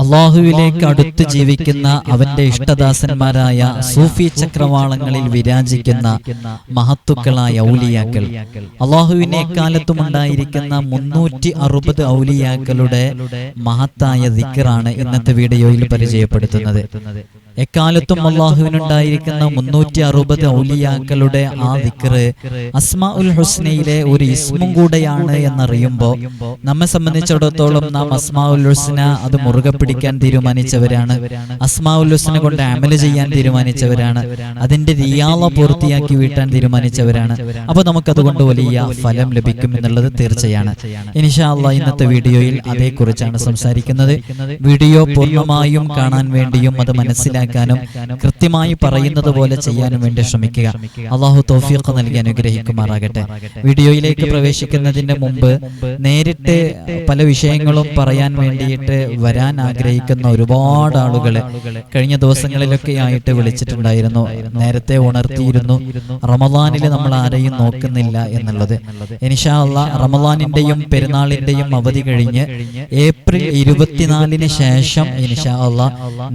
അള്ളാഹുവിലേക്ക് അടുത്ത് ജീവിക്കുന്ന അവന്റെ ഇഷ്ടദാസന്മാരായ സൂഫി ചക്രവാളങ്ങളിൽ വിരാജിക്കുന്ന മഹത്തുക്കളായ ഔലിയാക്കൾ. അള്ളാഹുവിനെ എക്കാലത്തും ഉണ്ടായിരിക്കുന്ന മുന്നൂറ്റി അറുപത് ഔലിയാക്കളുടെ മഹത്തായ ദിക്കറാണ് ഇന്നത്തെ വീഡിയോയിൽ പരിചയപ്പെടുത്തുന്നത്. എക്കാലത്തും അള്ളാഹുവിനുണ്ടായിരിക്കുന്ന മുന്നൂറ്റി അറുപത് ഔലിയാക്കളുടെ ആ ദിക്കറ് അസ്മാ ഉൽ ഹുസ്നയിലെ ഒരു ഇസ്മും കൂടെയാണ് എന്നറിയുമ്പോൾ നമ്മെ സംബന്ധിച്ചിടത്തോളം നാം അസ്മാ ഉൽ ഹുസ്ന അത് മുറുകെ പിടിക്കാൻ തീരുമാനിച്ചവരാണ്. അസ്മാ ഉൽ ഹുസ്ന കൊണ്ട് അമൽ ചെയ്യാൻ തീരുമാനിച്ചവരാണ്. അതിന്റെ റിയാള പൂർത്തിയാക്കി വീട്ടാൻ തീരുമാനിച്ചവരാണ്. അപ്പൊ നമുക്കതുകൊണ്ട് വലിയ ഫലം ലഭിക്കും എന്നുള്ളത് തീർച്ചയാണ്. ഇനിഷാള്ള ഇന്നത്തെ വീഡിയോയിൽ അതേക്കുറിച്ചാണ് സംസാരിക്കുന്നത്. വീഡിയോ പൂർണമായും കാണാൻ വേണ്ടിയും അത് മനസ്സിലാക്കാനും കൃത്യമായി പറയുന്നത് പോലെ ചെയ്യാനും വേണ്ടി ശ്രമിക്കുക. അള്ളാഹു തൗഫീഖ് നൽകി അനുഗ്രഹിക്കുമാറാകട്ടെ. വീഡിയോയിലേക്ക് പ്രവേശിക്കുന്നതിന് മുമ്പ് നേരിട്ട് പല വിഷയങ്ങളും പറയാൻ വേണ്ടിയിട്ട് വരാൻ ആഗ്രഹിക്കുന്ന ഒരുപാട് ആളുകൾ കഴിഞ്ഞ ദിവസങ്ങളിലൊക്കെ ആയിട്ട് വിളിച്ചിട്ടുണ്ടായിരുന്നു. നേരത്തെ ഉണർത്തിയിരുന്നു. റമദാനിൽ നമ്മൾ ആരെയും നോക്കുന്നില്ല എന്നുള്ളത്. അള്ളാ റമദാനിന്റെയും പെരുന്നാളിന്റെയും അവധി കഴിഞ്ഞ് ഏപ്രിൽ ഇരുപത്തിനാലിന് ശേഷം ഇനിഷാ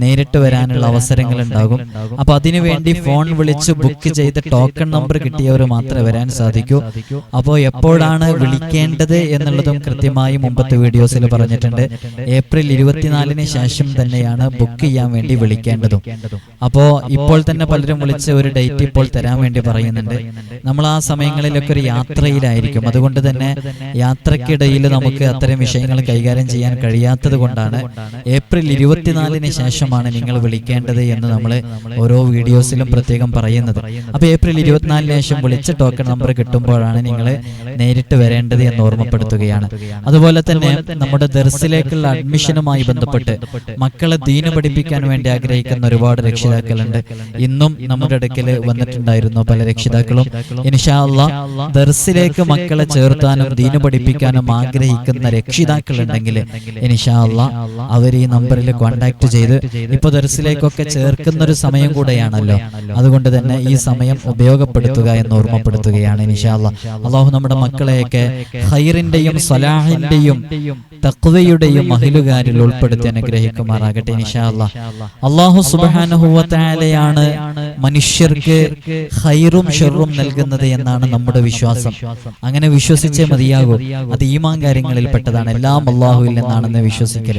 നേരിട്ട് വരാനുള്ള അവസരങ്ങൾ ഉണ്ടാകും അപ്പൊ അതിനുവേണ്ടി ഫോൺ വിളിച്ച് ബുക്ക് ചെയ്ത് ടോക്കൺ നമ്പർ കിട്ടിയവർ മാത്രമേ വരാൻ സാധിക്കൂ. അപ്പോൾ എപ്പോഴാണ് വിളിക്കേണ്ടത് എന്നുള്ളതും കൃത്യമായി മുമ്പത്തെ വീഡിയോസിൽ പറഞ്ഞിട്ടുണ്ട്. ഏപ്രിൽ ഇരുപത്തിനാലിന് ശേഷം തന്നെയാണ് ബുക്ക് ചെയ്യാൻ വേണ്ടി വിളിക്കേണ്ടതും. അപ്പോൾ ഇപ്പോൾ തന്നെ പലരും വിളിച്ച് ഒരു ഡേറ്റ് ഇപ്പോൾ തരാൻ വേണ്ടി പറയുന്നുണ്ട്. നമ്മൾ ആ സമയങ്ങളിലൊക്കെ ഒരു യാത്രയിലായിരിക്കും. അതുകൊണ്ട് തന്നെ യാത്രക്കിടയിൽ നമുക്ക് അത്തരം വിഷയങ്ങൾ കൈകാര്യം ചെയ്യാൻ കഴിയാത്തത് കൊണ്ടാണ് ഏപ്രിൽ ഇരുപത്തിനാലിന് ശേഷമാണ് നിങ്ങൾ വിളിക്കേണ്ടത് എന്ന് നമ്മൾ ഓരോ വീഡിയോസിലും പ്രത്യേകം പറയുന്നത്. അപ്പോൾ ഏപ്രിൽ ഇരുപത്തിനാലിന് ശേഷം വിളിച്ച ടോക്കൺ നമ്പർ കിട്ടുമ്പോഴാണ് നിങ്ങൾ നേരിട്ട് വരേണ്ടത് എന്ന് ഓർമ്മപ്പെടുത്തുകയാണ്. അതുപോലെ തന്നെ നമ്മുടെ ദർസിലേക്കുള്ള അഡ്മിഷനുമായി ബന്ധപ്പെട്ട് മക്കളെ ദീന പഠിപ്പിക്കാൻ വേണ്ടി ആഗ്രഹിക്കുന്ന ഒരുപാട് രക്ഷിതാക്കളുണ്ട്. ഇന്നും നമ്മുടെ അടുക്കൽ വന്നിട്ടുണ്ടായിരുന്നു പല രക്ഷിതാക്കളും. ഇൻഷാ അള്ളാ ദർസിലേക്ക് മക്കളെ ചേർത്താനും ദീന പഠിപ്പിക്കാനും ആഗ്രഹിക്കുന്ന രക്ഷിതാക്കൾ ഉണ്ടെങ്കിൽ ഇൻഷാ അള്ളാ അവർ ഈ നമ്പറിൽ കോൺടാക്ട് ചെയ്ത് ഇപ്പൊ ദർസിലേക്കൊക്കെ ചേർക്കുന്ന ഒരു സമയം കൂടെയാണല്ലോ. അതുകൊണ്ട് തന്നെ ഈ സമയം ഉപയോഗപ്പെടുത്തുക എന്ന് ഓർമ്മപ്പെടുത്തുകയാണ് ഇൻഷാ അള്ളാ. അള്ളാഹു നമ്മുടെ മക്കളെയൊക്കെ ഹൈറിന്റെയും സലാഹിന്റെയും തക്വയുടെയും മഹിലുകാരിൽ ഉൾപ്പെടുത്തി അനുഗ്രഹിക്കുമാറാകട്ടെ അള്ളാ അള്ളാഹു സുബാനുഹൂവത്തായാലെയാണ് മനുഷ്യർക്ക് ഹൈറും ഷെറും നൽകുന്നത് എന്നാണ് നമ്മുടെ വിശ്വാസം. അങ്ങനെ വിശ്വസിച്ചേ മതിയാകൂ. അത് ഈമാൻ കാര്യങ്ങളിൽ പെട്ടതാണ് എല്ലാം അള്ളാഹുവിൽ നിന്നാണെന്ന് വിശ്വസിക്കൽ.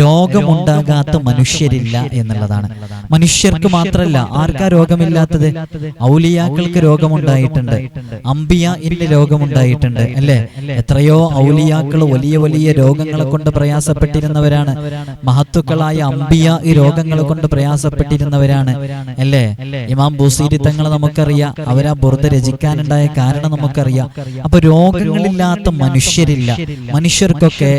രോഗമുണ്ടാകാത്ത മനുഷ്യരില്ല എന്നുള്ളതാണ്. മനുഷ്യർക്ക് മാത്രമല്ല ആർക്കാ രോഗമില്ലാത്തത്? ഔലിയാക്കൾക്ക് രോഗമുണ്ടായിട്ടുണ്ട്. അമ്പിയ ഇന്ന് രോഗമുണ്ടായിട്ടുണ്ട് അല്ലേ? എത്രയോ ഔലിയാക്കൾ വലിയ വലിയ രോഗങ്ങളെ കൊണ്ട് പ്രയാസപ്പെട്ടിരുന്നവരാണ്. മഹത്തുക്കളായ അമ്പിയ ഈ രോഗങ്ങളെ കൊണ്ട് പ്രയാസപ്പെട്ടിരുന്നവരാണ്. അല്ലേ? ഇമാം ബുസീരി തങ്ങൾ നമുക്കറിയാം. അവരാ ബുർദ രചിക്കാനുണ്ടായ കാരണം നമുക്കറിയാം. അപ്പൊ രോഗങ്ങളില്ലാത്ത മനുഷ്യരില്ല. മനുഷ്യർക്കൊക്കെ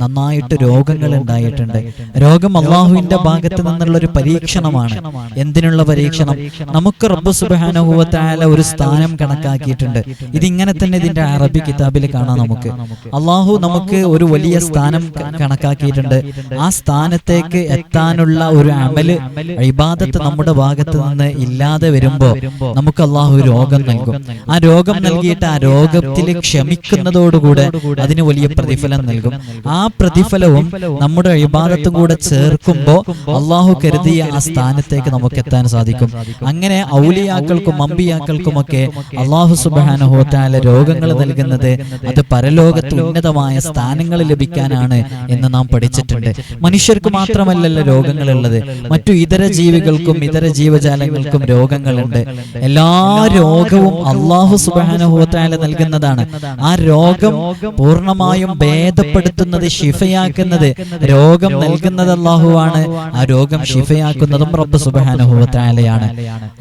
നന്നായിട്ട് രോഗങ്ങൾ ഉണ്ടായിട്ടുണ്ട്. രോഗം അള്ളാഹുവിന്റെ ഭാഗത്ത് നിന്നുള്ള ഒരു പരീക്ഷണമാണ്. എന്തിനുള്ള പരീക്ഷണം? നമുക്ക് റബ്ബ് സുബാനുഭവത്തായ ഒരു സ്ഥാനം കണക്കാക്കിയിട്ടുണ്ട്. ഇതിങ്ങനെ തന്നെ ഇതിന്റെ അറബി കിതാബിൽ കാണാം നമുക്ക്. അള്ളാഹു നമുക്ക് ഒരു വലിയ സ്ഥാനം കണക്കാക്കിയിട്ടുണ്ട്. ആ സ്ഥാനത്തേക്ക് എത്താനുള്ള ഒരു അമൽ ഇബാദത്ത് നമ്മുടെ ഭാഗത്ത് നിന്ന് ഇല്ലാതെ വരുമ്പോ നമുക്ക് അള്ളാഹു രോഗം നൽകും. ആ രോഗം നൽകിയിട്ട് ആ രോഗത്തിൽ ക്ഷമിക്കുന്നതോടുകൂടെ അതിന് വലിയ പ്രതിഫലം നൽകും. ആ പ്രതിഫലവും നമ്മുടെ ഇബാദത്തും കൂടെ ചേർക്കുമ്പോ അള്ളാഹു കരുതിയ ആ സ്ഥാനത്തേക്ക് നമുക്ക് എത്താൻ സാധിക്കും. അങ്ങനെ ഔലിയാക്കൾക്കും അമ്പിയാക്കൾക്കുമൊക്കെ അള്ളാഹു സുബാനുഹോത്താല രോഗങ്ങൾ നൽകുന്നത് അത് പരലോകത്ത് ഉന്നതമായ സ്ഥാനങ്ങൾ ലഭിക്കാനാണ് എന്ന് നാം പഠിച്ചിട്ടുണ്ട്. മനുഷ്യർക്ക് മാത്രമല്ലല്ലോ രോഗങ്ങളുള്ളത്. മറ്റു ഇതര ജീവികൾക്കും ഇതര ജീവജാലങ്ങൾക്കും രോഗങ്ങളുണ്ട്. എല്ലാ രോഗവും അള്ളാഹു സുബാനുഹോത്താല നൽകുന്നതാണ്. ആ രോഗം പൂർണമായും ഭേദപ്പെടുത്തുന്നത് ശിഫയാക്കുന്നത് രോഗം നൽകുന്നത് അള്ളാഹുവാണ് ആ രോഗം ശിഫയാക്കുന്നതും റബ്ബ് സുബാനുഭവത്തായാലയാണ്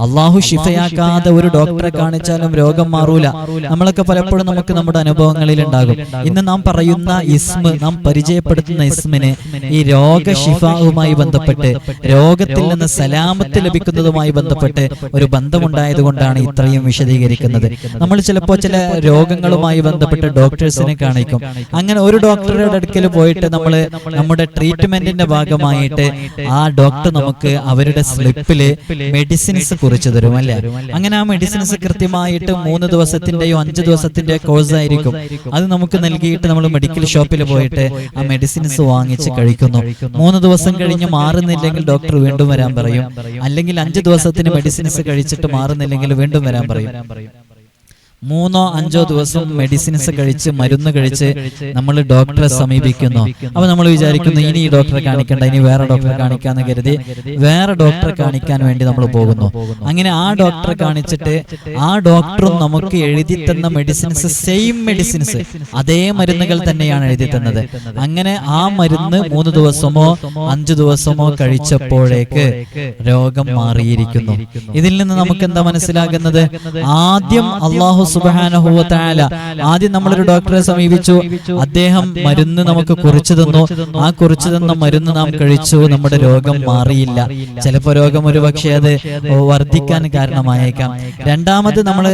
അള്ളാഹു ശിഫയാക്കാതെ ഒരു ഡോക്ടറെ കാണിച്ചാലും രോഗം മാറൂല. നമ്മളൊക്കെ പലപ്പോഴും നമുക്ക് നമ്മുടെ അനുഭവങ്ങളിൽ ഉണ്ടാകും ഇന്ന് നാം പറയുന്ന ഇസ്മ് നാം പരിചയപ്പെടുത്തുന്ന ഇസ്മിന് ഈ രോഗശിഫാവുമായി ബന്ധപ്പെട്ട് രോഗത്തിൽ നിന്ന് സലാമത്ത് ലഭിക്കുന്നതുമായി ബന്ധപ്പെട്ട് ഒരു ബന്ധമുണ്ടായത് കൊണ്ടാണ് ഇത്രയും വിശദീകരിക്കുന്നത്. നമ്മൾ ചിലപ്പോൾ ചില രോഗങ്ങളുമായി ബന്ധപ്പെട്ട് ഡോക്ടേഴ്സിനെ കാണിക്കും. അങ്ങനെ ഒരു ഡോക്ടറുടെ അടുക്കൽ പോയിട്ട് നമ്മൾ നമ്മുടെ ട്രീറ്റ്മെന്റിന്റെ ഭാഗമായിട്ട് ആ ഡോക്ടർ നമുക്ക് അവരുടെ സ്ലിപ്പിൽ മെഡിസിൻസ് കുറിച്ച് തരും അല്ലെ? അങ്ങനെ ആ മെഡിസിൻസ് കൃത്യമായിട്ട് മൂന്ന് ദിവസത്തിന്റെയോ അഞ്ച് ദിവസത്തിന്റെയോ കോഴ്സ് ആയിരിക്കും. അത് നമുക്ക് നൽകിയിട്ട് നമ്മൾ മെഡിക്കൽ ഷോപ്പിൽ പോയി പോയിട്ട് ആ മെഡിസിൻസ് വാങ്ങിച്ച് കഴിക്കുന്നു. മൂന്ന് ദിവസം കഴിഞ്ഞ് മാറുന്നില്ലെങ്കിൽ ഡോക്ടർ വീണ്ടും വരാൻ പറയും. അല്ലെങ്കിൽ അഞ്ച് ദിവസത്തിന് മെഡിസിൻസ് കഴിച്ചിട്ട് മാറുന്നില്ലെങ്കിൽ വീണ്ടും വരാൻ പറയും. മൂന്നോ അഞ്ചോ ദിവസം മെഡിസിൻസ് കഴിച്ച് മരുന്ന് കഴിച്ച് നമ്മൾ ഡോക്ടറെ സമീപിക്കുന്നു. അപ്പൊ നമ്മൾ വിചാരിക്കുന്നു ഇനി ഈ ഡോക്ടറെ കാണിക്കണ്ട ഇനി വേറെ ഡോക്ടറെ കാണിക്കാന്ന് കരുതി വേറെ ഡോക്ടറെ കാണിക്കാൻ വേണ്ടി നമ്മൾ പോകുന്നു. അങ്ങനെ ആ ഡോക്ടറെ കാണിച്ചിട്ട് ആ ഡോക്ടറും നമുക്ക് എഴുതി തന്ന മെഡിസിൻസ് സെയിം മെഡിസിൻസ് അതേ മരുന്നുകൾ തന്നെയാണ് എഴുതി തന്നത്. അങ്ങനെ ആ മരുന്ന് മൂന്ന് ദിവസമോ അഞ്ചു ദിവസമോ കഴിച്ചപ്പോഴേക്ക് രോഗം മാറിയിരിക്കുന്നു. ഇതിൽ നിന്ന് നമുക്ക് എന്താ മനസ്സിലാകുന്നത്? ആദ്യം അള്ളാഹു സുബാനഹുവല ആദ്യം നമ്മളൊരു ഡോക്ടറെ സമീപിച്ചു. അദ്ദേഹം മരുന്ന് നമുക്ക് കുറിച്ചു തന്നു. ആ കുറിച്ചു തന്ന മരുന്ന് നാം കഴിച്ചു. നമ്മുടെ രോഗം മാറിയില്ല. ചിലപ്പോൾ രോഗം ഒരു പക്ഷേ അത് വർദ്ധിക്കാൻ കാരണമായേക്കാം. രണ്ടാമത് നമ്മൾ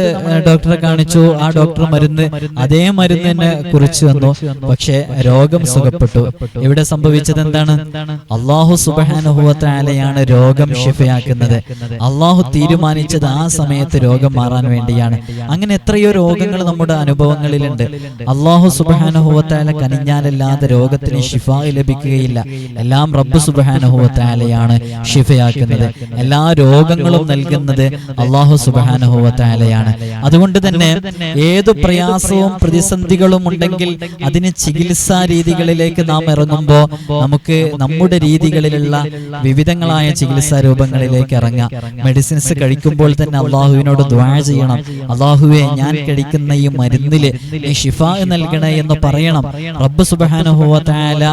ഡോക്ടറെ കാണിച്ചു. ആ ഡോക്ടർ മരുന്ന് അതേ മരുന്ന് തന്നെ കുറിച്ചു തന്നു പക്ഷേ രോഗം സുഖപ്പെട്ടു. ഇവിടെ സംഭവിച്ചത് എന്താണ്? അള്ളാഹു സുബാനുഭവത്താലയാണ് രോഗം ഷിഫയാക്കുന്നത് അള്ളാഹു തീരുമാനിച്ചത് ആ സമയത്ത് രോഗം മാറാൻ വേണ്ടിയാണ്. അങ്ങനെ എത്രയോ രോഗങ്ങൾ നമ്മുടെ അനുഭവങ്ങളിലുണ്ട്. അള്ളാഹു സുബഹാനുഹൂവത്താല കനിഞ്ഞാലല്ലാതെ രോഗത്തിന് ഷിഫ ലഭിക്കുകയില്ല. എല്ലാം റബ്ബ് സുബഹാനുഹൂവത്താലയാണ് ഷിഫയാക്കുന്നത് എല്ലാ രോഗങ്ങളും നൽകുന്നത് അള്ളാഹു സുബഹാനുഹൂവത്താലയാണ് അതുകൊണ്ട് തന്നെ ഏത് പ്രയാസവും പ്രതിസന്ധികളും ഉണ്ടെങ്കിൽ അതിന് ചികിത്സാ രീതികളിലേക്ക് നാം ഇറങ്ങുമ്പോൾ നമുക്ക് നമ്മുടെ രീതികളിലുള്ള വിവിധങ്ങളായ ചികിത്സാ രൂപങ്ങളിലേക്ക് ഇറങ്ങാം മെഡിസിൻസ് കഴിക്കുമ്പോൾ തന്നെ അള്ളാഹുവിനോട് ദ്വാ ചെയ്യണം. അള്ളാഹുവെ ഞാൻ കഴിക്കുന്ന ഈ മരുന്നിൽ നീ ഷിഫ നൽകണേ എന്ന് പറയണം. റബ്ബ് സുബാനുഭവത്താല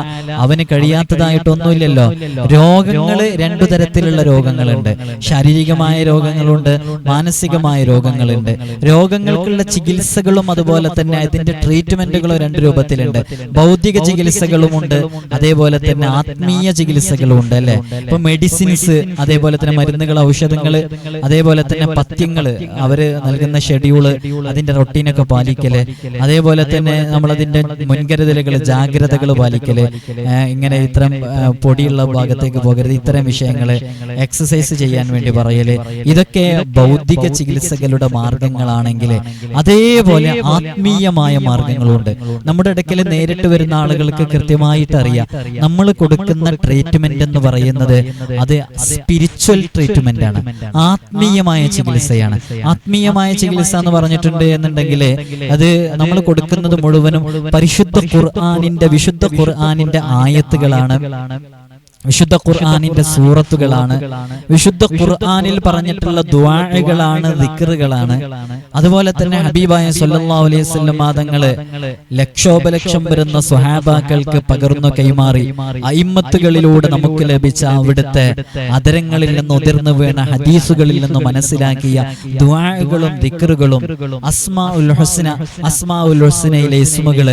അവന് കഴിയാത്തതായിട്ടൊന്നുമില്ലല്ലോ. രോഗങ്ങൾ രണ്ടു തരത്തിലുള്ള രോഗങ്ങളുണ്ട്. ശാരീരികമായ രോഗങ്ങളുണ്ട് മാനസികമായ രോഗങ്ങളുണ്ട്. രോഗങ്ങൾക്കുള്ള ചികിത്സകളും അതുപോലെ തന്നെ അതിന്റെ ട്രീറ്റ്മെന്റുകളും രണ്ട് രൂപത്തിലുണ്ട്. ഭൗതിക ചികിത്സകളുമുണ്ട്. അതേപോലെ തന്നെ ആത്മീയ ചികിത്സകളും ഉണ്ട് അല്ലെ? ഇപ്പൊ മെഡിസിൻസ് അതേപോലെ തന്നെ മരുന്നുകൾ ഔഷധങ്ങൾ അതേപോലെ തന്നെ പത്യങ്ങൾ അവർ നൽകുന്ന ഷെഡ്യൂൾ അതിന്റെ റൊട്ടീനൊക്കെ പാലിക്കൽ. അതേപോലെ തന്നെ നമ്മൾ അതിന്റെ മുൻകരുതലുകൾ ജാഗ്രതകൾ പാലിക്കൽ. ഇങ്ങനെ ഇത്തരം പൊടിയുള്ള ഭാഗത്തേക്ക് പോകരുത്. ഇത്തരം വിഷയങ്ങൾ എക്സസൈസ് ചെയ്യാൻ വേണ്ടി പറയൽ. ഇതൊക്കെ ബൗദ്ധിക ചികിത്സകളുടെ മാർഗങ്ങളാണെങ്കിൽ അതേപോലെ ആത്മീയമായ മാർഗങ്ങളുണ്ട്. നമ്മുടെ ഇടയ്ക്കൽ നേരിട്ട് വരുന്ന ആളുകൾക്ക് കൃത്യമായിട്ട് അറിയാം. നമ്മൾ കൊടുക്കുന്ന ട്രീറ്റ്മെന്റ് എന്ന് പറയുന്നത് അത് സ്പിരിച്വൽ ട്രീറ്റ്മെന്റ് ആണ്. ആത്മീയമായ ചികിത്സയാണ്. ആത്മീയമായ ചികിത്സ എന്ന് പറഞ്ഞിട്ടുണ്ട് എന്നുണ്ടെങ്കിൽ അത് നമ്മൾ കൊടുക്കുന്നത് മുഴുവനും പരിശുദ്ധ ഖുർആാനിന്റെ വിശുദ്ധ ഖുർആാനിന്റെ ആയത്തുകളാണ്. വിശുദ്ധ ഖുർആാനിന്റെ സൂറത്തുകളാണ്. വിശുദ്ധ ഖുർആാനിൽ പറഞ്ഞിട്ടുള്ള ദ്വാഴകളാണ് ദിക്കറുകളാണ് അതുപോലെ തന്നെ ഹബീബായ സല്ലല്ലാഹു അലൈഹി വസല്ലം മാതങ്ങൾ ലക്ഷോപലക്ഷം വരുന്ന സ്വഹാബാക്കൾക്ക് പകർന്നു കൈമാറി. അയിമത്തുകളിലൂടെ നമുക്ക് ലഭിച്ച അവിടുത്തെ അതരങ്ങളിൽ നിന്ന് ഉതിർന്നു വീണ ഹദീസുകളിൽ നിന്ന് മനസ്സിലാക്കിയ ദ്വാഴകളും ദിക്കറുകളും അസ്മാ ഉൽ ഹുസ്ന അസ്മാ ഉൽ ഹുസ്നയിലെ ഇസ്മുകൾ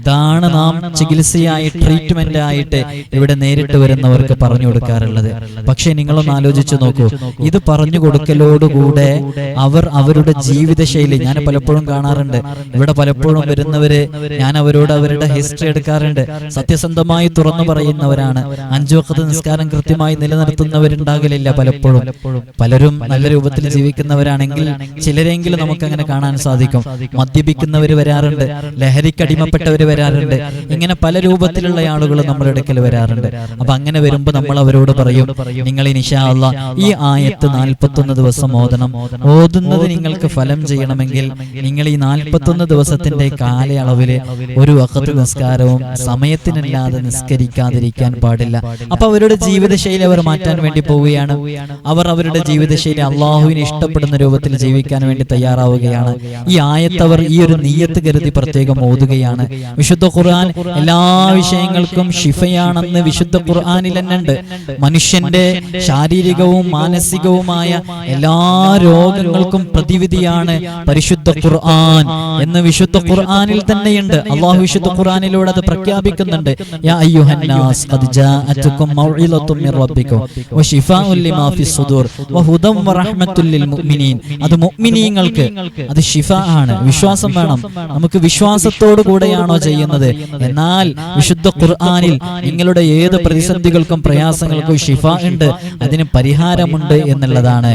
ഇതാണ് നാം ചികിത്സയായി ട്രീറ്റ്മെന്റ് ആയിട്ട് ഇവിടെ നേരിട്ട് വരുന്നവർക്ക് പറഞ്ഞു കൊടുക്കാറുള്ളത്. പക്ഷെ നിങ്ങളൊന്ന് ആലോചിച്ചു നോക്കൂ. ഇത് പറഞ്ഞു കൊടുക്കലോടുകൂടെ അവർ അവരുടെ ജീവിതശൈലി ഞാൻ പലപ്പോഴും കാണാറുണ്ട്. ഇവിടെ പലപ്പോഴും വരുന്നവര് ഞാൻ അവരോട് അവരുടെ ഹിസ്റ്ററി എടുക്കാറുണ്ട്. സത്യസന്ധമായി തുറന്നു പറയുന്നവരാണ്. അഞ്ചു വക്കത്ത് നിസ്കാരം കൃത്യമായി നിലനിർത്തുന്നവരുണ്ടാകലില്ല പലപ്പോഴും. പലരും നല്ല രൂപത്തിൽ ജീവിക്കുന്നവരാണെങ്കിൽ ചിലരെങ്കിലും നമുക്ക് അങ്ങനെ കാണാൻ സാധിക്കും. മദ്യപിക്കുന്നവർ വരാറുണ്ട്. ലഹരിക്കടിമപ്പെട്ടവർ വരാറുണ്ട്. ഇങ്ങനെ പല രൂപത്തിലുള്ള ആളുകൾ നമ്മുടെ ഇടയ്ക്കൽ വരാറുണ്ട്. അപ്പൊ അങ്ങനെ വരുമ്പോ നമ്മൾ അവരോട് പറയും നിങ്ങൾ ഇനിഷാ അല്ല ഈ ആയത്ത് നാൽപ്പത്തൊന്ന് ദിവസം ഓതണം. ഓതുന്നത് നിങ്ങൾക്ക് ഫലം ചെയ്യണമെങ്കിൽ നിങ്ങൾ ഈ നാൽപ്പത്തൊന്ന് ദിവസത്തിന്റെ കാലയളവിൽ ഒരു വക്കത്ത് നിസ്കാരവും സമയത്തിനല്ലാതെ നിസ്കരിക്കാതിരിക്കാൻ പാടില്ല. അപ്പൊ അവരുടെ ജീവിതശൈലി അവർ മാറ്റാൻ വേണ്ടി പോവുകയാണ്. അവർ അവരുടെ ജീവിതശൈലി അള്ളാഹുവിന് ഇഷ്ടപ്പെടുന്ന രൂപത്തിൽ ജീവിക്കാൻ വേണ്ടി തയ്യാറാവുകയാണ്. ഈ ആയത്ത് അവർ ഈ ഒരു നീയത്ത് കരുതി പ്രത്യേകം ഓതുകയാണ്. വിശുദ്ധ ഖുർആൻ എല്ലാ വിഷയങ്ങൾക്കും ഷിഫയാണെന്ന് വിശുദ്ധ ഖുർആനിൽ ഉണ്ട് മനുഷ്യന്റെ ശാരീരികവും മാനസികവുമായ എല്ലാ രോഗങ്ങൾക്കും പ്രതിവിധിയാണ് പരിശുദ്ധ ഖുർആൻ. എന്ന് വിശുദ്ധ ഖുർആനിൽ തന്നെയുണ്ട്. അള്ളാഹു വിശുദ്ധ ഖുർആനിലൂടെ അത് പ്രഖ്യാപിക്കുന്നുണ്ട്. അത് മുഅ്മിനീങ്ങൾക്ക് അത് ഷിഫ ആണ്. വിശ്വാസം വേണം. നമുക്ക് വിശ്വാസത്തോടു കൂടെയാണോ ചെയ്യുന്നത്? എന്നാൽ വിശുദ്ധ ഖുർആനിൽ നിങ്ങളുടെ ഏത് പ്രതിസന്ധികൾ പ്രതിസന്ധികൾക്കും പ്രയാസങ്ങൾക്കും ഷിഫ ഉണ്ട്. അതിന് പരിഹാരമുണ്ട് എന്നുള്ളതാണ്.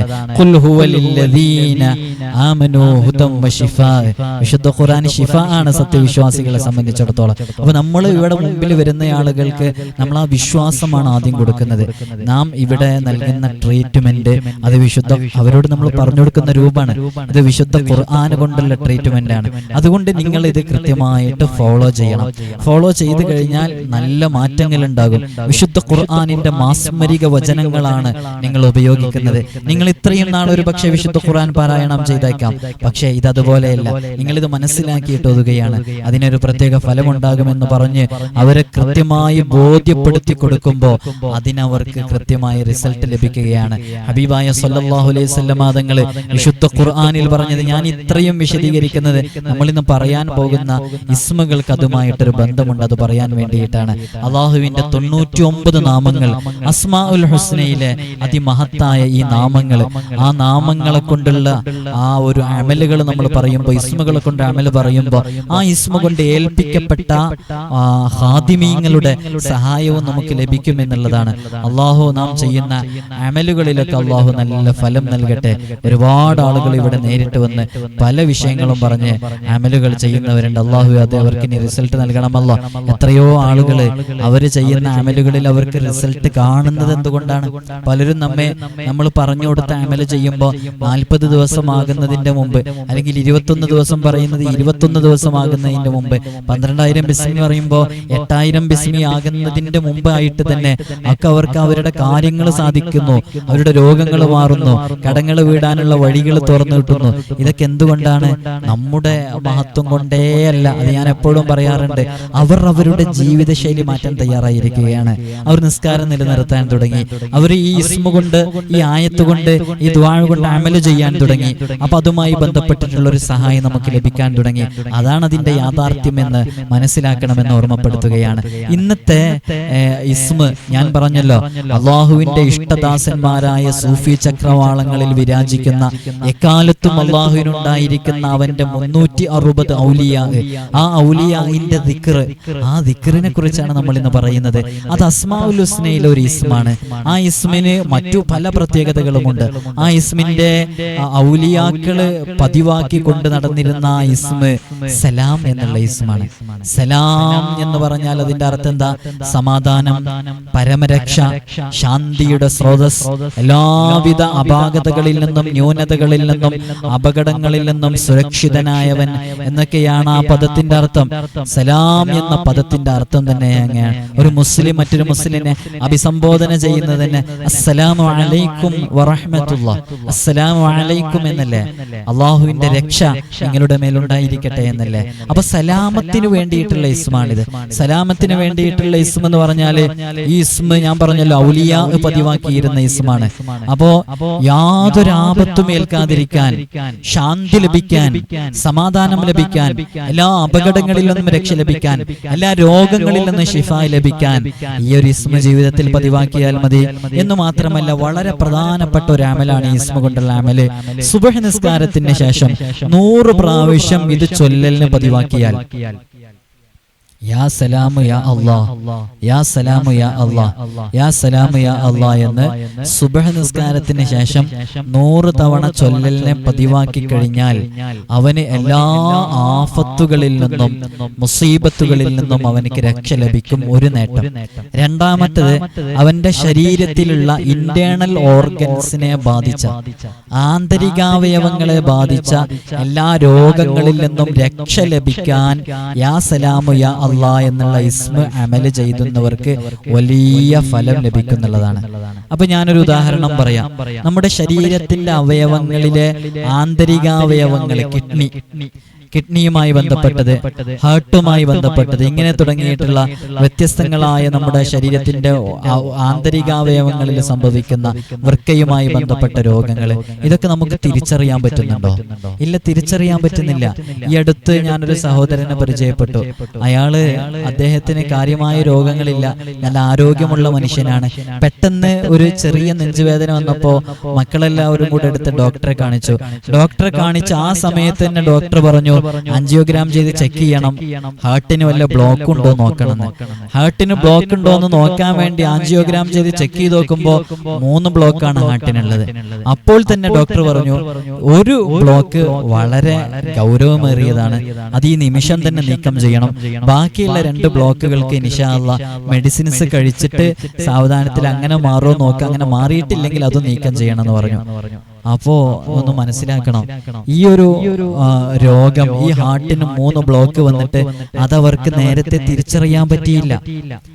വിശുദ്ധ ഖുർആൻ ഷിഫ ആണ് സത്യവിശ്വാസികളെ സംബന്ധിച്ചിടത്തോളം. അപ്പൊ നമ്മൾ ഇവിടെ മുമ്പിൽ വരുന്ന ആളുകൾക്ക് നമ്മൾ ആ വിശ്വാസമാണ് ആദ്യം കൊടുക്കുന്നത്. നാം ഇവിടെ നൽകുന്ന ട്രീറ്റ്മെന്റ് അത് വിശുദ്ധ അവരോട് നമ്മൾ പറഞ്ഞു കൊടുക്കുന്ന രൂപമാണ്. ഇത് വിശുദ്ധ ഖുർആൻ കൊണ്ടുള്ള ട്രീറ്റ്മെന്റ് ആണ്. അതുകൊണ്ട് നിങ്ങൾ ഇത് കൃത്യമായിട്ട് ഫോളോ ചെയ്യണം. ഫോളോ ചെയ്ത് കഴിഞ്ഞാൽ നല്ല മാറ്റങ്ങൾ ഉണ്ടാകും. വിശുദ്ധ ഖുർആാനിന്റെ മാസ്മരിക വചനങ്ങളാണ് നിങ്ങൾ ഉപയോഗിക്കുന്നത്. നിങ്ങൾ ഇത്രയും നാൾ ഒരു പക്ഷേ വിശുദ്ധ ഖുർആൻ പാരായണം ചെയ്തേക്കാം. പക്ഷേ ഇത് അതുപോലെയല്ല നിങ്ങൾ ഇത് മനസ്സിലാക്കിയിട്ട് ഒതുകയാണ്. അതിനൊരു പ്രത്യേക ഫലമുണ്ടാകുമെന്ന് പറഞ്ഞ് അവരെ കൃത്യമായി ബോധ്യപ്പെടുത്തി കൊടുക്കുമ്പോൾ അതിനവർക്ക് കൃത്യമായ റിസൾട്ട് ലഭിക്കുകയാണ്. ഹബീബായ സല്ലല്ലാഹു അലൈഹി വസല്ലമ തങ്ങൾ വിശുദ്ധ ഖുർആാനിൽ പറഞ്ഞത് ഞാൻ ഇത്രയും വിശദീകരിക്കുന്നത് നമ്മളിന്ന് പറയാൻ പോകുന്ന ഇസ്മുകൾക്ക് അതുമായിട്ടൊരു ബന്ധമുണ്ട്. അത് പറയാൻ വേണ്ടിയിട്ടാണ്. അള്ളാഹുവിന്റെ തൊണ്ണൂറ്റി ഒമ്പത് നാമങ്ങൾ അസ്മാ ഉൽ ഹുസ്നയിലെ അതിമഹത്തായ ഈ നാമങ്ങൾ. ആ നാമങ്ങളെ കൊണ്ടുള്ള ആ ഒരു അമലുകൾ നമ്മൾ പറയുമ്പോൾ ഇസ്മുകളെ കൊണ്ട് അമൽ പറയുമ്പോൾ ആ ഇസ്മ കൊണ്ട് ഏൽപ്പിക്കപ്പെട്ട ഹാദിമീങ്ങളുടെ സഹായവും നമുക്ക് ലഭിക്കും എന്നുള്ളതാണ്. അള്ളാഹു നാം ചെയ്യുന്ന അമലുകളിലൊക്കെ അള്ളാഹു നല്ല ഫലം നൽകട്ടെ. ഒരുപാട് ആളുകൾ ഇവിടെ നേരിട്ട് വന്ന് പല വിഷയങ്ങളും പറഞ്ഞ് അമലുകൾ ചെയ്യുന്നവരുണ്ട്. അള്ളാഹു അത് അവർക്ക് ഇനി റിസൾട്ട് നൽകണമല്ലോ എത്രയോ ആളുകൾ അവർ ചെയ്യുന്ന അമലുകളിൽ അവർക്ക് റിസൾട്ട് കാണുന്നത് എന്തുകൊണ്ടാണ്? പലരും നമ്മെ നമ്മൾ പറഞ്ഞു കൊടുത്ത അമല ചെയ്യുമ്പോൾ നാൽപ്പത് ദിവസമാകുന്നതിന്റെ മുമ്പ് അല്ലെങ്കിൽ ഇരുപത്തൊന്ന് ദിവസം പറയുന്നത് ഇരുപത്തൊന്ന് ദിവസമാകുന്നതിന്റെ മുമ്പ് പന്ത്രണ്ടായിരം ബിസ്മി പറയുമ്പോൾ എട്ടായിരം ബിസ്മി ആകുന്നതിന്റെ മുമ്പായിട്ട് തന്നെ ഒക്കെ അവർക്ക് അവരുടെ കാര്യങ്ങൾ സാധിക്കുന്നു. അവരുടെ രോഗങ്ങൾ മാറുന്നു. കടങ്ങൾ വീടാനുള്ള വഴികൾ തുറന്നു കിട്ടുന്നു. ഇതൊക്കെ എന്തുകൊണ്ടാണ്? നമ്മുടെ മഹത്വം കൊണ്ടേയല്ല അത് ഞാൻ എപ്പോഴും പറയാറുണ്ട്. അവർ അവരുടെ ജീവിതശൈലി മാറ്റാൻ തയ്യാറായിരിക്കുകയാണ്. അവർ നിസ്കാരം നിലനിർത്താൻ തുടങ്ങി. അവർ ഈ ഇസ്മ കൊണ്ട് ഈ ആയത്ത് കൊണ്ട് ഈ ദ്വാഴ കൊണ്ട് അമൽ ചെയ്യാൻ തുടങ്ങി. അപ്പൊ അതുമായി ബന്ധപ്പെട്ടിട്ടുള്ള ഒരു സഹായം നമുക്ക് ലഭിക്കാൻ തുടങ്ങി. അതാണ് അതിന്റെ യാഥാർത്ഥ്യം എന്ന് മനസ്സിലാക്കണമെന്ന് ഓർമ്മപ്പെടുത്തുകയാണ്. ഇന്നത്തെ ഇസ്മ ഞാൻ പറഞ്ഞല്ലോ അള്ളാഹുവിന്റെ ഇഷ്ടദാസന്മാരായ സൂഫി ചക്രവാളങ്ങളിൽ വിരാജിക്കുന്ന എക്കാലത്തും അള്ളാഹുവിനുണ്ടായിരിക്കുന്ന അവന്റെ മുന്നൂറ്റി അറുപത് ഔലിയ. ആ ഔലിയാഹിന്റെ ദിക്ർ ആ ദിക്റിനെ കുറിച്ചാണ് നമ്മൾ ഇന്ന് പറയുന്നത്. അത് അസ്മാഉൽ ഹുസ്നയിലെ ഒരു ഇസ്മാണ്. ആ ഇസ്മിന് മറ്റു പല പ്രത്യേകതകളുമുണ്ട്. ആ ഇസ്മിന്റെ ഔലിയാക്കൾ പതിവാക്കി കൊണ്ട് നടന്നിരുന്ന ആ ഇസ്മ് സലാം എന്നുള്ള ഇസ്മാണ്. സലാം എന്ന് പറഞ്ഞാൽ അതിന്റെ അർത്ഥം എന്താ? സമാധാനം പരമരക്ഷ ശാന്തിയുടെ സ്രോതസ്. എല്ലാവിധ അപാകതകളിൽ നിന്നും ന്യൂനതകളിൽ നിന്നും അപകടങ്ങളിൽ നിന്നും സുരക്ഷിതനായവൻ എന്നൊക്കെയാണ് ആ പദത്തിന്റെ അർത്ഥം. സലാം എന്ന പദത്തിന്റെ അർത്ഥം തന്നെ അങ്ങനെയാണ് ഒരു മുസ്ലിം മറ്റൊരു മുസ്ലിനെ അഭിസംബോധന ചെയ്യുന്നതിന് അസ്സലാമു അലൈക്കും വറഹ്മത്തുള്ള അസ്സലാമു അലൈക്കും എന്നല്ലേ? അള്ളാഹുവിന്റെ രക്ഷ നിങ്ങളുടെ മേലുണ്ടായിരിക്കട്ടെ എന്നല്ലേ? അപ്പൊ സലാമത്തിന് വേണ്ടിയിട്ടുള്ള ഇസ്മാണിത്. സലാമത്തിന് വേണ്ടിയിട്ടുള്ള ഇസ്മ എന്ന് പറഞ്ഞാൽ ഈ ഇസ്മ ഞാൻ പറഞ്ഞല്ലോ ഔലിയ പതിവാക്കിയിരുന്ന ഇസ്മാണ്. അപ്പോ യാതൊരു ആപത്തും ഏൽക്കാതിരിക്കാൻ ശാന്തി ലഭിക്കാൻ സമാധാനം ലഭിക്കാൻ എല്ലാ അപകടങ്ങളിൽ നിന്നും രക്ഷ ലഭിക്കാൻ എല്ലാ രോഗങ്ങളിൽ നിന്നും ഷിഫ ലഭിക്കാൻ ഈ ഒരു ഇസ്മ ജീവിതത്തിൽ പതിവാക്കിയാൽ മതി എന്ന് മാത്രമല്ല വളരെ പ്രധാനപ്പെട്ട ഒരു അമലാണ് ഈ ഇസ്മ കൊണ്ടുള്ള അമൽ സുബഹ നിസ്കാരത്തിന് ശേഷം നൂറ് പ്രാവശ്യം ഇത് ചൊല്ലലിന് പതിവാക്കിയാൽ. യാ സലാമു യാ യാ സലാമു യാ യാ സലാമു യാ എന്ന് സുബഹ നിസ്കാരത്തിന് ശേഷം നൂറ് തവണ ചൊല്ലലിനെ പതിവാക്കി കഴിഞ്ഞാൽ അവന് എല്ലാ ആഫത്തുകളിൽ നിന്നും മുസീബത്തുകളിൽ നിന്നും അവനക്ക് രക്ഷ ലഭിക്കും ഒരു നേട്ടം. രണ്ടാമത്തത് അവന്റെ ശരീരത്തിലുള്ള ഇന്റേണൽ ഓർഗൻസിനെ ബാധിച്ച ആന്തരികാവയവങ്ങളെ ബാധിച്ച എല്ലാ രോഗങ്ങളിൽ നിന്നും രക്ഷ ലഭിക്കാൻ യാ സലാമു യാ എന്നുള്ള ഇസ്മ അമൽ ചെയ്യുന്നവർക്ക് വലിയ ഫലം ലഭിക്കുന്നുള്ളതാണ്. അപ്പൊ ഞാനൊരു ഉദാഹരണം പറയാം. നമ്മുടെ ശരീരത്തിന്റെ അവയവങ്ങളിലെ ആന്തരികാവയവങ്ങൾ കിഡ്നി. കിഡ്നിയുമായി ബന്ധപ്പെട്ടത് ഹാർട്ടുമായി ബന്ധപ്പെട്ടത് ഇങ്ങനെ തുടങ്ങിയിട്ടുള്ള വ്യത്യസ്തങ്ങളായ നമ്മുടെ ശരീരത്തിന്റെ ആന്തരികാവയവങ്ങളിൽ സംഭവിക്കുന്ന വൃക്കയുമായി ബന്ധപ്പെട്ട രോഗങ്ങൾ ഇതൊക്കെ നമുക്ക് തിരിച്ചറിയാൻ പറ്റുന്നുണ്ടോ? ഇല്ല തിരിച്ചറിയാൻ പറ്റുന്നില്ല. ഈ അടുത്ത് ഞാനൊരു സഹോദരനെ പരിചയപ്പെട്ടു. അയാൾ അദ്ദേഹത്തിന് കാര്യമായ രോഗങ്ങളില്ല. നല്ല ആരോഗ്യമുള്ള മനുഷ്യനാണ്. പെട്ടെന്ന് ഒരു ചെറിയ നെഞ്ചുവേദന വന്നപ്പോ മക്കളെല്ലാവരും കൂടെ എടുത്ത് ഡോക്ടറെ കാണിച്ചു. ഡോക്ടറെ കാണിച്ച്. ആ സമയത്ത് തന്നെ ഡോക്ടർ പറഞ്ഞു ആൻജിയോഗ്രാം ചെയ്ത് ചെക്ക് ചെയ്യണം. ഹാർട്ടിന് വല്ല ബ്ലോക്ക് ഉണ്ടോ നോക്കണം ഹാർട്ടിന് ബ്ലോക്ക് ഉണ്ടോ എന്ന് നോക്കാൻ വേണ്ടി ആൻജിയോഗ്രാം ചെയ്ത് ചെക്ക് ചെയ്ത് നോക്കുമ്പോൾ മൂന്ന് ബ്ലോക്കാണ് ഹാർട്ടിനുള്ളത്. അപ്പോൾ തന്നെ ഡോക്ടർ പറഞ്ഞു ഒരു ബ്ലോക്ക് വളരെ ഗൗരവമേറിയതാണ്. അത് ഈ നിമിഷം തന്നെ നീക്കം ചെയ്യണം. ബാക്കിയുള്ള രണ്ട് ബ്ലോക്കുകൾക്ക് ഇനിഷാല്ല മെഡിസിൻസ് കഴിച്ചിട്ട് സാവധാനത്തിൽ അങ്ങനെ മാറുമോ നോക്കാം അങ്ങനെ മാറിയിട്ടില്ലെങ്കിൽ അത് നീക്കം ചെയ്യണം എന്ന് പറഞ്ഞു. അപ്പോ ഒന്ന് മനസ്സിലാക്കണം. ഈ ഒരു രോഗം ഈ ഹാർട്ടിന് മൂന്ന് ബ്ലോക്ക് വന്നിട്ട് അതവർക്ക് നേരത്തെ തിരിച്ചറിയാൻ പറ്റിയില്ല.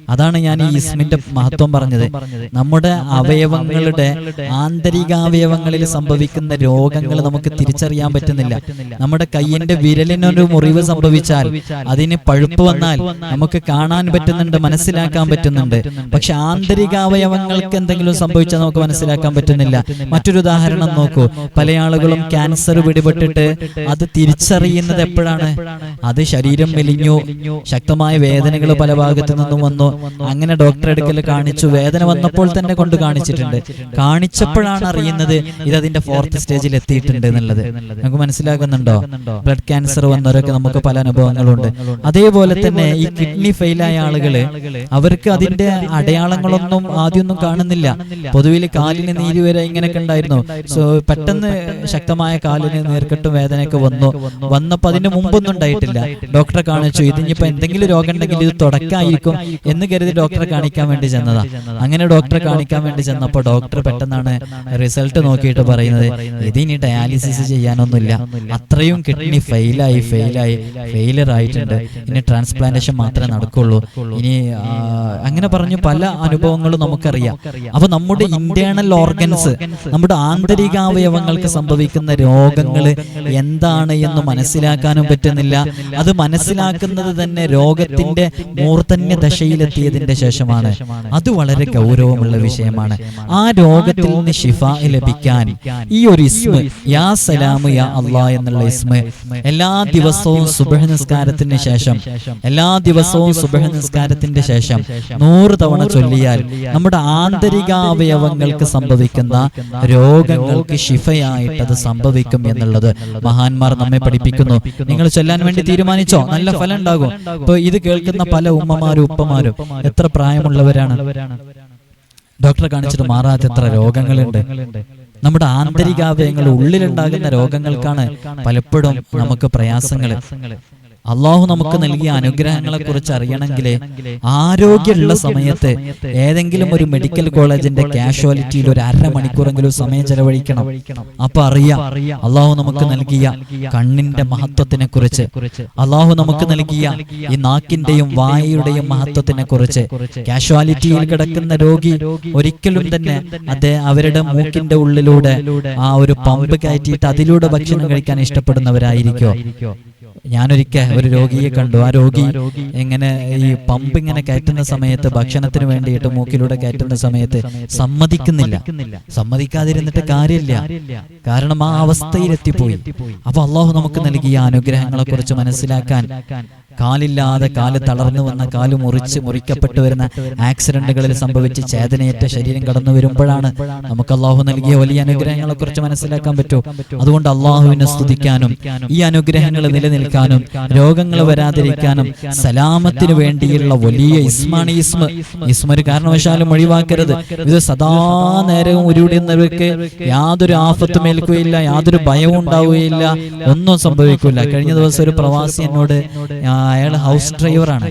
അതാണ് ഞാൻ ഈ ഇസ്മിന്റെ മഹത്വം പറഞ്ഞത്. നമ്മുടെ അവയവങ്ങളുടെ ആന്തരികാവയവങ്ങളിൽ സംഭവിക്കുന്ന രോഗങ്ങൾ നമുക്ക് തിരിച്ചറിയാൻ പറ്റുന്നില്ല. നമ്മുടെ കയ്യിന്റെ വിരലിനൊരു മുറിവ് സംഭവിച്ചാൽ അതിന് പഴുപ്പ് വന്നാൽ നമുക്ക് കാണാൻ പറ്റുന്നുണ്ട് മനസ്സിലാക്കാൻ പറ്റുന്നുണ്ട്. പക്ഷെ ആന്തരികാവയവങ്ങൾക്ക് എന്തെങ്കിലും സംഭവിച്ചാൽ നമുക്ക് മനസ്സിലാക്കാൻ പറ്റുന്നില്ല. മറ്റൊരു ഉദാഹരണം നോക്കൂ. പല ആളുകളും ക്യാൻസർ പിടിപെട്ടിട്ട് അത് തിരിച്ചറിയുന്നത് എപ്പോഴാണ്? അത് ശരീരം മെലിഞ്ഞു ശക്തമായ വേദനകൾ പല ഭാഗത്തു നിന്നും വന്നു. അങ്ങനെ ഡോക്ടറെ അടുക്കൽ കാണിച്ചു. വേദന വന്നപ്പോൾ തന്നെ കൊണ്ട് കാണിച്ചിട്ടുണ്ട്. കാണിച്ചപ്പോഴാണ് അറിയുന്നത് ഇത് അതിന്റെ ഫോർത്ത് സ്റ്റേജിൽ എത്തിയിട്ടുണ്ട് എന്നുള്ളത്. നമുക്ക് മനസ്സിലാകുന്നുണ്ടോ? ബ്ലഡ് ക്യാൻസർ വന്നവരൊക്കെ നമുക്ക് പല അനുഭവങ്ങളുണ്ട്. അതേപോലെ തന്നെ ഈ കിഡ്നി ഫെയിലായ ആളുകൾ അവർക്ക് അതിന്റെ അടയാളങ്ങളൊന്നും ആദ്യമൊന്നും കാണുന്നില്ല. പൊതുവിൽ കാലിന് നീര് വരെ ഇങ്ങനെയൊക്കെ ഉണ്ടായിരുന്നു. സോ പെട്ടെന്ന് ശക്തമായ കാലിന് നേർക്കെട്ടും വേദനയൊക്കെ വന്നു. വന്നപ്പോ അതിന് മുമ്പൊന്നും ഉണ്ടായിട്ടില്ല. ഡോക്ടറെ കാണിച്ചു ഇതിനിപ്പോ എന്തെങ്കിലും രോഗം ഉണ്ടെങ്കിൽ ഇത് തുടക്കമായിരിക്കും എന്ന് കരുതി ഡോക്ടറെ കാണിക്കാൻ വേണ്ടി ചെന്നതാ. അങ്ങനെ ഡോക്ടറെ കാണിക്കാൻ വേണ്ടി ചെന്നപ്പോ ഡോക്ടർ പെട്ടെന്നാണ് റിസൾട്ട് നോക്കിയിട്ട് പറയുന്നത് ഇതിനി ഡയാലിസിസ് ചെയ്യാനൊന്നുമില്ല. അത്രയും കിഡ്നി ഫെയിലായി ഫെയിലായി ഫെയിലർ ആയിട്ടുണ്ട്. ഇനി ട്രാൻസ്പ്ലാന്റേഷൻ മാത്രമേ നടക്കുള്ളൂ. ഇനി അങ്ങനെ പറഞ്ഞു പല അനുഭവങ്ങളും നമുക്കറിയാം. അപ്പൊ നമ്മുടെ ഇന്റേണൽ ഓർഗൻസ് നമ്മുടെ ആന്തരികാവയവങ്ങൾക്ക് സംഭവിക്കുന്ന രോഗങ്ങൾ എന്താണ് എന്ന് മനസ്സിലാക്കാനും പറ്റുന്നില്ല. അത് മനസ്സിലാക്കുന്നത് തന്നെ രോഗത്തിന്റെ മൂർധന്യ ദശയിലെത്തിയതിന്റെ ശേഷമാണ്. അത് വളരെ ഗൗരവമുള്ള വിഷയമാണ്. ആ രോഗത്തിൽ നിന്ന് ഷിഫ ലഭിക്കാൻ ഈ ഒരു ഇസ്മ യാ സലാമു യാ അള്ളാ എന്നുള്ള ഇസ്മ എല്ലാ ദിവസവും സുബഹ നിസ്കാരത്തിന് ശേഷം എല്ലാ ദിവസവും സുബഹ നിസ്കാരത്തിന്റെ ശേഷം നൂറ് തവണ ചൊല്ലിയാൽ നമ്മുടെ ആന്തരികാവയവങ്ങൾക്ക് സംഭവിക്കുന്ന രോഗങ്ങൾക്ക് ശിഫയായിട്ട് അത് സംഭവിക്കും എന്നുള്ളത് മഹാന്മാർ നമ്മെ പഠിപ്പിക്കുന്നു. നിങ്ങൾ ചെല്ലാൻ വേണ്ടി തീരുമാനിച്ചോ? നല്ല ഫലം ഉണ്ടാകും ഇപ്പൊ ഇത് കേൾക്കുന്ന പല ഉമ്മമാരും ഉപ്പമാരും എത്ര പ്രായമുള്ളവരാണ്? ഡോക്ടർ കാണിച്ചിട്ട് മാറാത്ത എത്ര രോഗങ്ങളുണ്ട്? നമ്മുടെ ആന്തരികാവയങ്ങൾ ഉള്ളിലുണ്ടാകുന്ന രോഗങ്ങൾക്കാണ് പലപ്പോഴും നമുക്ക് പ്രയാസങ്ങൾ അള്ളാഹു നമുക്ക് നൽകിയ അനുഗ്രഹങ്ങളെ കുറിച്ച് അറിയണമെങ്കിൽ ആരോഗ്യമുള്ള സമയത്ത് ഏതെങ്കിലും ഒരു മെഡിക്കൽ കോളേജിന്റെ കാഷ്വാലിറ്റിയിൽ ഒരു അര അരമണിക്കൂറെങ്കിലും സമയം ചെലവഴിക്കണം. അപ്പൊ അറിയാം അള്ളാഹു നമുക്ക് നൽകിയ കണ്ണിന്റെ മഹത്വത്തിനെ കുറിച്ച് അള്ളാഹു നമുക്ക് നൽകിയ ഈ നാക്കിന്റെയും വായയുടെയും മഹത്വത്തിനെ കുറിച്ച് കാഷ്വാലിറ്റിയിൽ കിടക്കുന്ന രോഗി ഒരിക്കലും തന്നെ അദ്ദേഹം അവരുടെ മൂക്കിന്റെ ഉള്ളിലൂടെ ആ ഒരു പമ്പ് കയറ്റിയിട്ട് അതിലൂടെ ഭക്ഷണം കഴിക്കാൻ ഇഷ്ടപ്പെടുന്നവരായിരിക്കോ? ഞാനൊരിക്കൽ ഒരു രോഗിയെ കണ്ടു. ആ രോഗി എങ്ങനെ ഈ പമ്പ് ഇങ്ങനെ കയറ്റുന്ന സമയത്ത് ഭക്ഷണത്തിന് വേണ്ടിയിട്ട് മൂക്കിലൂടെ കയറ്റുന്ന സമയത്ത് സമ്മതിക്കുന്നില്ല. സമ്മതിക്കാതിരുന്നിട്ട് കാര്യമില്ല. കാരണം ആ അവസ്ഥയിലെത്തിപ്പോയി. അപ്പൊ അള്ളാഹു നമുക്ക് നൽകിയ അനുഗ്രഹങ്ങളെ കുറിച്ച് മനസ്സിലാക്കാൻ കാലില്ലാതെ കാൽ തളർന്നു വന്ന കാൽ മുറിച്ച് മുറിക്കപ്പെട്ടു വരുന്ന ആക്സിഡന്റുകളിൽ സംഭവിച്ച് ചേതനയേറ്റ ശരീരം കടന്നു വരുമ്പോഴാണ് നമുക്ക് അള്ളാഹു നൽകിയ വലിയ അനുഗ്രഹങ്ങളെ കുറിച്ച് മനസ്സിലാക്കാൻ പറ്റൂ. അതുകൊണ്ട് അള്ളാഹുവിനെ സ്തുതിക്കാനും ഈ അനുഗ്രഹങ്ങൾ നിലനിൽക്കാനും രോഗങ്ങൾ വരാതിരിക്കാനും സലാമത്തിന് വേണ്ടിയുള്ള വലിയ ഇസ്മാണ് ഇസ്മ ഇസ്മ. ഒരു കാരണവശാലും ഒഴിവാക്കരുത്. ഇത് സദാ നേരവും ഉരുവിടുന്നവർക്ക് യാതൊരു ആഫത്തും ഏൽക്കുകയില്ല യാതൊരു ഭയവും ഉണ്ടാവുകയില്ല ഒന്നും സംഭവിക്കില്ല കഴിഞ്ഞ ദിവസം ഒരു പ്രവാസി എന്നോട് അയാൾ ഹൗസ് ഡ്രൈവറാണ്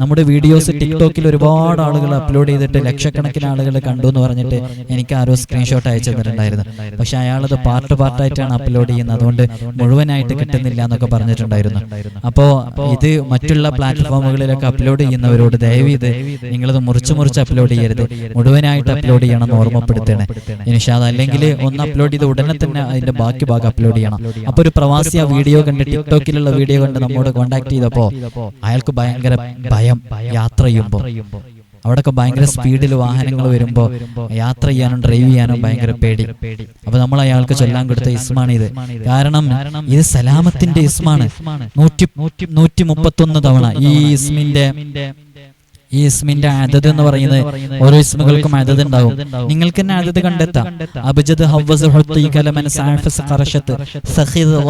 നമ്മുടെ വീഡിയോസ് ടിക്ടോക്കിൽ ഒരുപാട് ആളുകൾ അപ്ലോഡ് ചെയ്തിട്ട് ലക്ഷക്കണക്കിന് ആളുകൾ കണ്ടു എന്ന് പറഞ്ഞിട്ട് എനിക്ക് ആരോ സ്ക്രീൻഷോട്ട് അയച്ചു തന്നിട്ടുണ്ടായിരുന്നു. പക്ഷെ അയാളത് പാർട്ട് പാർട്ടായിട്ടാണ് അപ്ലോഡ് ചെയ്യുന്നത്. അതുകൊണ്ട് മുഴുവനായിട്ട് കിട്ടുന്നില്ല എന്നൊക്കെ പറഞ്ഞിട്ടുണ്ടായിരുന്നു. അപ്പോ ഇത് മറ്റുള്ള പ്ലാറ്റ്ഫോമുകളിലൊക്കെ അപ്ലോഡ് ചെയ്യുന്നവരോട് ദയവ് ഇത് നിങ്ങളത് മുറിച്ച് മുറിച്ച് അപ്ലോഡ് ചെയ്യരുത്. മുഴുവനായിട്ട് അപ്ലോഡ് ചെയ്യണം എന്ന് ഓർമ്മപ്പെടുത്തണേ ഇനിഷാദ് അല്ലെങ്കിൽ ഒന്ന് അപ്ലോഡ് ചെയ്ത് ഉടനെ തന്നെ അതിന്റെ ബാക്കി ഭാഗം അപ്ലോഡ് ചെയ്യണം. അപ്പൊ ഒരു പ്രവാസി ആ വീഡിയോ കണ്ട് ടിക്ടോക്കിലുള്ള വീഡിയോ കണ്ട് നമ്മോട് കോൺടാക്ട് ചെയ്തപ്പോ അയാൾക്ക് ഭയങ്കര ഭയം യാത്ര ചെയ്യുമ്പോൾ അവിടെയൊക്കെ ഭയങ്കര സ്പീഡിൽ വാഹനങ്ങൾ വരുമ്പോൾ യാത്ര ചെയ്യാനും ഡ്രൈവ് ചെയ്യാനും ഭയങ്കര പേടി. അപ്പൊ നമ്മൾ അയാൾക്ക് ചൊല്ലാൻ കൊടുത്ത ഇസ്മാണ് ഇത്. കാരണം ഇത് സലാമത്തിന്റെ ഇസ്മാണ്. നൂറ്റി നൂറ്റി മുപ്പത്തൊന്ന് തവണ ഈ ഇസ്മിന്റെ ഈ ഇസ്മിന്റെ അതത് എന്ന് പറയുന്നത് ഓരോ ഇസ്മുകൾക്കും അതത് ഉണ്ടാവും. നിങ്ങൾക്ക് തന്നെ അതത് കണ്ടെത്താം. അബിജദ്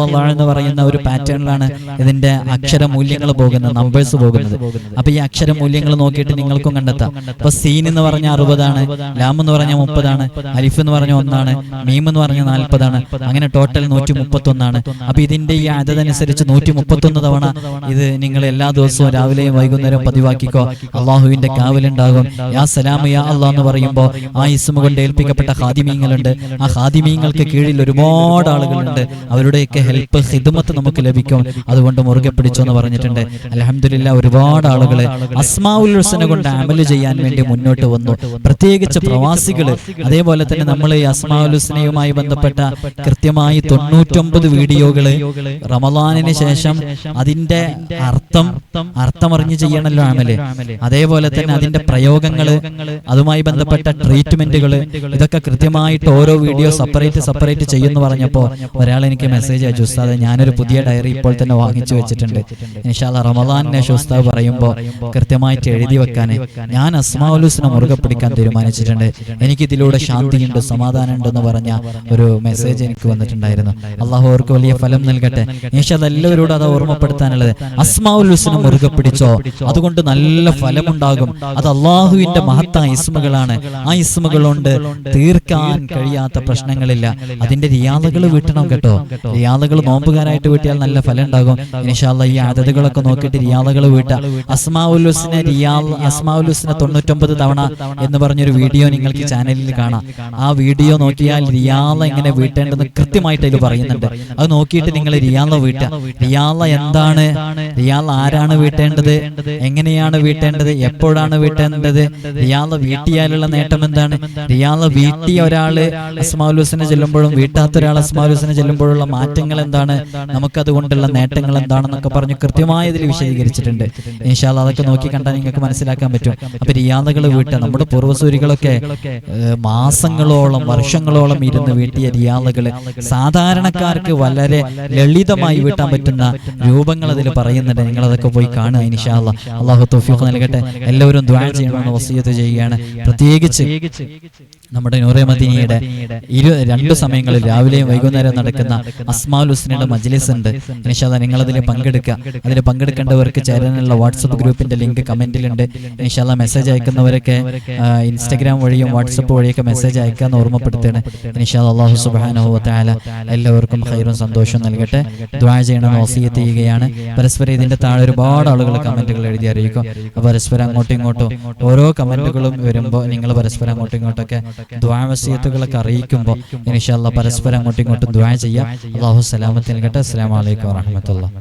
അള്ളാഹ് എന്ന് പറയുന്ന ഒരു പാറ്റേണിലാണ് ഇതിന്റെ അക്ഷര മൂല്യങ്ങൾ പോകുന്നത് നമ്പേഴ്സ് പോകുന്നത് അപ്പൊ ഈ അക്ഷര മൂല്യങ്ങൾ നോക്കിയിട്ട് നിങ്ങൾക്കും കണ്ടെത്താം. അപ്പൊ സീൻ എന്ന് പറഞ്ഞ അറുപതാണ് ലാം എന്ന് പറഞ്ഞ മുപ്പതാണ് അലിഫ് എന്ന് പറഞ്ഞ ഒന്നാണ് മീം എന്ന് പറഞ്ഞ നാൽപ്പതാണ്. അങ്ങനെ ടോട്ടൽ നൂറ്റി മുപ്പത്തി ഒന്നാണ് അപ്പൊ ഇതിന്റെ ഈ അതനുസരിച്ച് നൂറ്റി മുപ്പത്തി ഒന്ന് തവണ ഇത് നിങ്ങൾ എല്ലാ ദിവസവും രാവിലെയും വൈകുന്നേരം പതിവാക്കിക്കോ അള്ളാഹുവിന്റെ കാവലുണ്ടാകും. യാ സലാം യാ അള്ളാഹ് എന്ന് പറയുമ്പോൾ ആ ഇസ്മ കൊണ്ട് ഏൽപ്പിക്കപ്പെട്ട ഹാദിമീങ്ങളുണ്ട് ആ ഹാദിമീങ്ങൾക്ക് കീഴിൽ ഒരുപാട് ആളുകളുണ്ട്. അവരുടെയൊക്കെ ഹെൽപ്പ് ഹിദ്മത്ത് നമുക്ക് ലഭിക്കും. അതുകൊണ്ട് മുറുകെ പിടിച്ചു എന്ന് പറഞ്ഞിട്ടുണ്ട്. അലഹമില്ല ഒരുപാട് ആളുകൾ അസ്മാഉൽ ഹുസനെ കൊണ്ട് അമൽ ചെയ്യാൻ വേണ്ടി മുന്നോട്ട് വന്നു. പ്രത്യേകിച്ച് പ്രവാസികൾ. അതേപോലെ തന്നെ നമ്മൾ ഈ അസ്മാഉൽ ഹുസനയുമായി ബന്ധപ്പെട്ട കൃത്യമായി തൊണ്ണൂറ്റൊമ്പത് വീഡിയോകൾ റമദാനിന് ശേഷം അതിന്റെ അർത്ഥം അർത്ഥമറിഞ്ഞ് ചെയ്യണല്ലോ അമൽ. അതേപോലെ തന്നെ അതിന്റെ പ്രയോഗങ്ങൾ അതുമായി ബന്ധപ്പെട്ട ട്രീറ്റ്മെന്റുകൾ ഇതൊക്കെ കൃത്യമായിട്ട് ഓരോ വീഡിയോ സെപ്പറേറ്റ് സെപ്പറേറ്റ് ചെയ്യുന്നു പറഞ്ഞപ്പോൾ ഒരാൾ എനിക്ക് മെസ്സേജ് അയച്ചു ഉസ്താദ് ഞാനൊരു പുതിയ ഡയറി ഇപ്പോൾ തന്നെ വാങ്ങിച്ചു വെച്ചിട്ടുണ്ട്. ഇൻഷാല്ല റമദാനെ ഉസ്താദ് പറയുമ്പോൾ കൃത്യമായിട്ട് എഴുതി വെക്കാൻ ഞാൻ അസ്മാലൂസിനെ മുറുകെ പിടിക്കാൻ തീരുമാനിച്ചിട്ടുണ്ട്. എനിക്ക് ഇതിലൂടെ ശാന്തിയുണ്ട് സമാധാനമുണ്ട് എന്ന് പറഞ്ഞ ഒരു മെസ്സേജ് എനിക്ക് വന്നിട്ടുണ്ടായിരുന്നു. അള്ളാഹു അവർക്ക് വലിയ ഫലം നൽകട്ടെ. ഇൻഷാല്ല എല്ലാവരോടും അത് ഓർമ്മപ്പെടുത്താനുള്ളത് അസ്മാഉലുസിനെ മുറുകെ പിടിച്ചോ അതുകൊണ്ട് നല്ല ഫലമുണ്ടാകും. അത് അള്ളാഹുവിന്റെ മഹത്തായ ഇസ്മകളാണ്. ആ ഇസ്മകൾ കൊണ്ട് തീർക്കാൻ കഴിയാത്ത പ്രശ്നങ്ങളില്ല. അതിന്റെ റിയാദകൾ വീട്ടണം കേട്ടോ. റിയാദകൾ നോമ്പുകാരായിട്ട് വീട്ടിയാൽ നല്ല ഫലം ഉണ്ടാകും ഈ അതതുകളൊക്കെ നോക്കിയിട്ട് റിയാദകൾ വീട്ട. അസ്മാഉലുസിനെ റിയാ അസ്മാഉലുസിനെ തൊണ്ണൂറ്റൊമ്പത് തവണ എന്ന് പറഞ്ഞൊരു വീഡിയോ നിങ്ങൾക്ക് ചാനലിൽ കാണാം. ആ വീഡിയോ നോക്കിയാൽ റിയാല എങ്ങനെ വീട്ടേണ്ടെന്ന് കൃത്യമായിട്ട് അതിൽ പറയുന്നുണ്ട്. അത് നോക്കിയിട്ട് നിങ്ങൾ റിയാല വീട്ടുക റിയാല എന്താണ്? റിയാല ആരാണ് വീട്ടേണ്ടത്? എങ്ങനെയാണ് വീട്ടേണ്ടത്? എപ്പോഴാണ് വീട്ടേണ്ടത്? റിയാല വീട്ടിയാലുള്ള നേട്ടം എന്താണ്? റിയാല വീട്ടിയ ഒരാൾ അസ്മാലുസിനെ ചെല്ലുമ്പോഴും വീട്ടാത്ത ഒരാൾ അസ്മാലുസിനെ ചെല്ലുമ്പോഴുള്ള മാറ്റങ്ങൾ എന്താണ്? നമുക്കതുകൊണ്ടുള്ള നേട്ടങ്ങൾ എന്താണെന്നൊക്കെ പറഞ്ഞു കൃത്യമായി ഇതിൽ വിശദീകരിച്ചിട്ടുണ്ട്. ഇൻഷാല്ല അതൊക്കെ നോക്കി കണ്ടാൽ നിങ്ങൾക്ക് മനസ്സിലാക്കാൻ പറ്റും. അപ്പൊ റിയാദകൾ വീട്ട നമ്മുടെ പൂർവസൂരികളൊക്കെ മാസങ്ങളോളം വർഷങ്ങളോളം ഇരുന്ന് വീട്ടിയ റിയാദകൾ സാധാരണക്കാർക്ക് വളരെ ലളിതമായി വീട്ടാൻ പറ്റുന്ന രൂപങ്ങൾ അതിൽ പറയുന്നുണ്ട്. നിങ്ങൾ അതൊക്കെ പോയി കാണുക ഇൻഷാല്ല അള്ളാഹു തൗഫീഖ് നൽകട്ടെ. എല്ലാവരും ദ്വാ ചെയ്യണമെന്ന് വസീയത്ത് ചെയ്യുകയാണ്. പ്രത്യേകിച്ച് നമ്മുടെ നൂറെ മദീനയുടെ ഇരു രണ്ട് സമയങ്ങളിൽ രാവിലെയും വൈകുന്നേരവും നടക്കുന്ന അസ്മാൽ ഹുസ്നയുടെ മജ്ലിസ് ഉണ്ട്. നിഷാദ നിങ്ങൾ അതിൽ പങ്കെടുക്കുക. അതിൽ പങ്കെടുക്കേണ്ടവർക്ക് ചേരാനുള്ള വാട്സപ്പ് ഗ്രൂപ്പിന്റെ ലിങ്ക് കമന്റിലുണ്ട്. നിഷാദ മെസ്സേജ് അയക്കുന്നവരൊക്കെ ഇൻസ്റ്റാഗ്രാം വഴിയും വാട്സപ്പ് വഴിയൊക്കെ മെസ്സേജ് അയക്കാന്ന് ഓർമ്മപ്പെടുത്തുകയാണ്. നിഷാദ് അള്ളാഹു സുബാനുഭവത്തായ എല്ലാവർക്കും ഹൈറും സന്തോഷവും നൽകട്ടെ. ദ്വാ ചെയ്യണമെന്ന് വസീയത്ത് ചെയ്യുകയാണ്. പരസ്പരം ഇതിന്റെ താഴെ ഒരുപാട് ആളുകൾ കമന്റുകൾ എഴുതി അറിയിക്കും പരസ്പരം അങ്ങോട്ടും ഇങ്ങോട്ടും ഓരോ കമന്റുകളും വരുമ്പോൾ നിങ്ങൾ പരസ്പരം അങ്ങോട്ടും ഇങ്ങോട്ടൊക്കെ ദ്വാവസീയത്തുകളൊക്കെ അറിയിക്കുമ്പോൾ ഇൻഷാല്ല പരസ്പരം അങ്ങോട്ടും ഇങ്ങോട്ടും ദ്വാ ചെയ്യാം. അള്ളാഹു സലാമത്ത് നൽകട്ടെ. അസ്സാം വലൈക്കും വാഹമത്തുള്ള